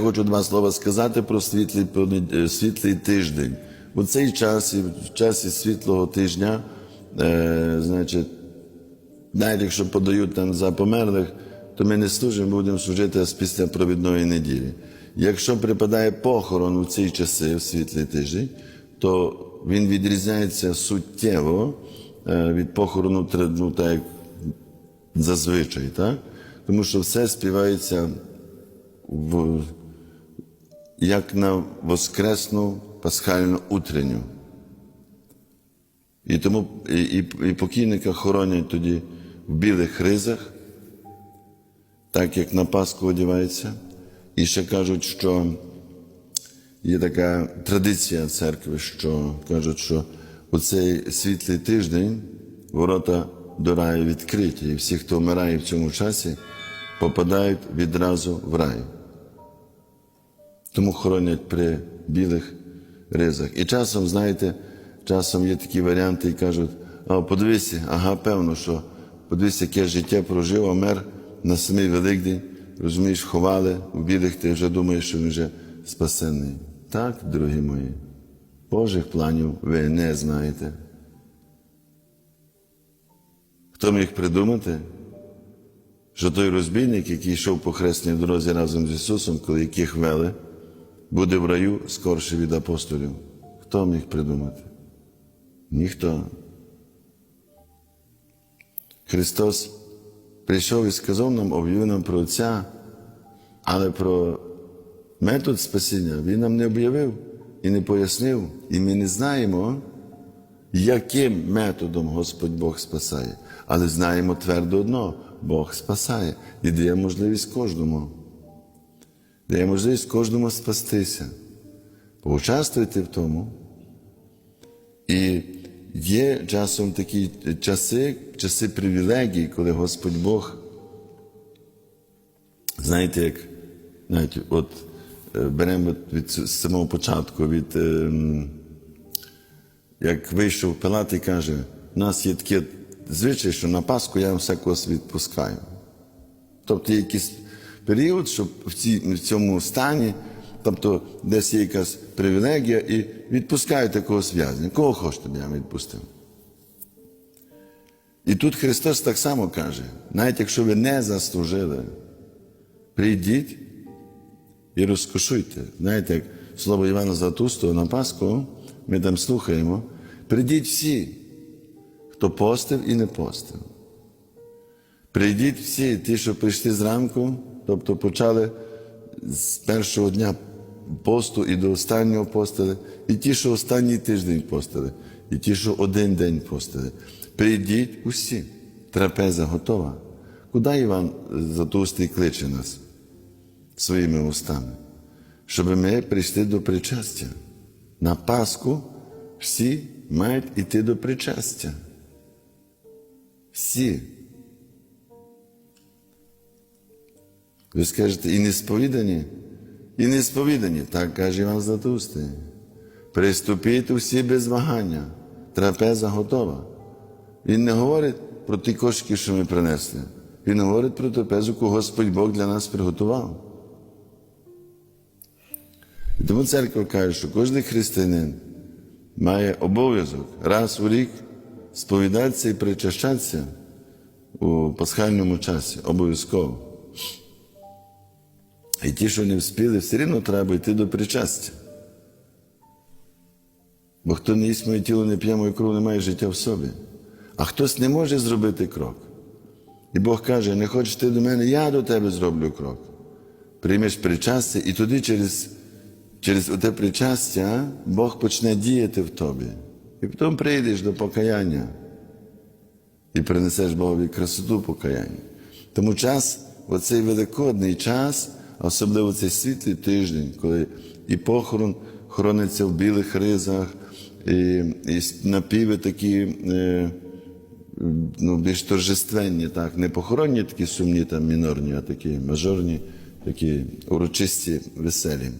Хочу два слова сказати про світлий, е, світлий тиждень. У цей час, в часі світлого тижня, е, значить, навіть якщо подають там за померлих, то ми не служимо, будемо служити після провідної неділі. Якщо припадає похорон у ці часи, в світлий тиждень, то він відрізняється суттєво е, від похорону ну, так як зазвичай, так? Тому що все співається в, як на воскресну пасхальну утренню. І тому і, і, і покійника хоронять тоді в білих ризах, так як на Пасху одягається. І ще кажуть, що є така традиція церкви, що кажуть, що у цей світлий тиждень ворота до раю відкриті, і всі, хто вмирає в цьому часі, попадають відразу в рай. Тому хоронять при білих ризах. І часом, знаєте, часом є такі варіанти і кажуть, а подивися, ага, певно, що подивися, яке життя прожив, а мер на самий Великдень, розумієш, ховали в білих, ти вже думаєш, що він вже спасений. Так, дорогі мої, Божих планів ви не знаєте. Хто міг придумати, що той розбійник, який йшов по хресній дорозі разом з Ісусом, коли яких вели, буде в раю скорше від апостолів. Хто міг придумати? Ніхто. Христос прийшов і сказав нам, об'явив нам про Отця, але про метод спасіння Він нам не об'явив і не пояснив. І ми не знаємо, яким методом Господь Бог спасає. Але знаємо твердо одно: Бог спасає і дає можливість кожному. Дає можливість кожному спастися. Поучаствуйте в тому. І є часом такі часи, часи привілегій, коли Господь Бог, знаєте, як навіть от е, беремо від самого початку, від, ем, як вийшов Пилат і каже, у нас є таке звичай, що на Пасху я вам все когось відпускаю. Тобто є якийсь період, щоб в, цій, в цьому стані, тобто десь є якась привілегія, і відпускаєте когось в'язня. Кого хочете, я відпустив. І тут Христос так само каже: навіть якщо ви не заслужили, прийдіть і розкошуйте. Знаєте, як слово Івана Златустого на Пасху, ми там слухаємо, прийдіть всі, хто постив і не постив. Прийдіть всі, ті, що прийшли зранку, тобто почали з першого дня посту і до останнього постили, і ті, що останній тиждень постили, і ті, що один день постили. Прийдіть усі, трапеза готова. Куди Іван Затустий кличе нас своїми устами? Щоб ми прийшли до причастя. На Пасху всі мають іти до причастя. Всі. Ви скажете, і не сповідані? І не сповідані, так каже Іван Златоустий. Приступіть усі без вагання, трапеза готова. Він не говорить про ті кошики, що ми принесли. Він говорить про трапезу, яку Господь Бог для нас приготував. І тому церква каже, що кожен християнин має обов'язок раз у рік сповідатися і причащатися у пасхальному часі. Обов'язково. І ті, що не вспіли, все рівно треба йти до причастя. Бо хто не їсть моє тіло, не п'є мою кров, не має життя в собі. А хтось не може зробити крок. І Бог каже: не хочеш ти до мене, я до тебе зроблю крок. Приймеш причастя, і тоді через, через те причастя Бог почне діяти в тобі. І потім прийдеш до покаяння і принесеш Богові красоту покаяння. Тому час, оцей великодний час, особливо цей світлий тиждень, коли і похорон хорониться в білих ризах, і, і напіви такі е, ну, більш торжественні, так, не похоронні такі сумні, там, мінорні, а такі мажорні, такі урочисті, веселі.